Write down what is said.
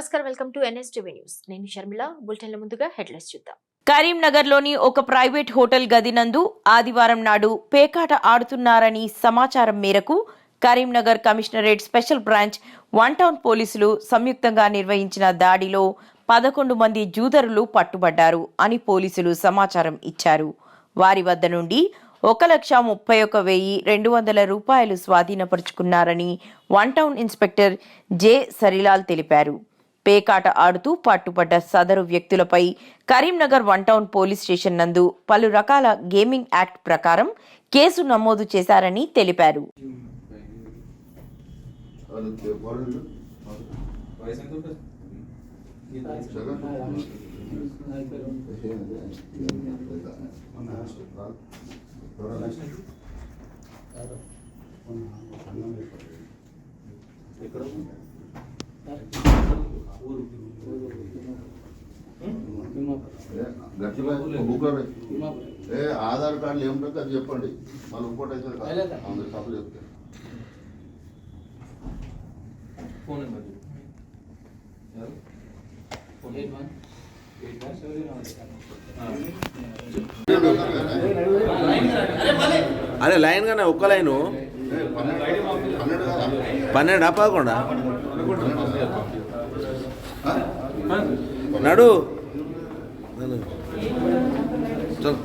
నమస్కారం. Welcome to NSTV news. నేను షర్మిల. బులెటిన్ల ముందుగా హెడ్లైన్స్ చూద్దాం. కరీంనగర్లోని ఒక ప్రైవేట్ హోటల్ గది నందు ఆదివారం నాడు పేకాట ఆడుతున్నారని సమాచారం మేరకు Karimnagar commissionerate special branch one town పోలీసులు సంయుక్తంగా నిర్వహించిన దాడిలో పదకొండు మంది జూదరులు పట్టుబడ్డారు అని పోలీసులు సమాచారం ఇచ్చారు. వారి వద్ద నుండి ఒక లక్ష ముప్పై ఒక వెయ్యి రెండు వందల రూపాయలు స్వాధీనపరుచుకున్నారని one town inspector J Sarilal తెలిపారు. పేకాట ఆడుతూ పట్టుబడ్డ సదరు వ్యక్తులపై Karimnagar one town police station నందు పలు రకాల గేమింగ్ యాక్ట్ ప్రకారం కేసు నమోదు చేశారని తెలిపారు. ఎక్కడ ఊరు గట్టిగా బుక్ ఏ ఆధార్ కార్డులు ఏమిటో అది చెప్పండి మళ్ళీ ఇంకోటి అయితే. అందరు చెప్తారు phone number. Eight one seven. అరే లైన్ గానే ఒక్క లైను పన్నెండు పదకొండా ఆ? నడు. చల్.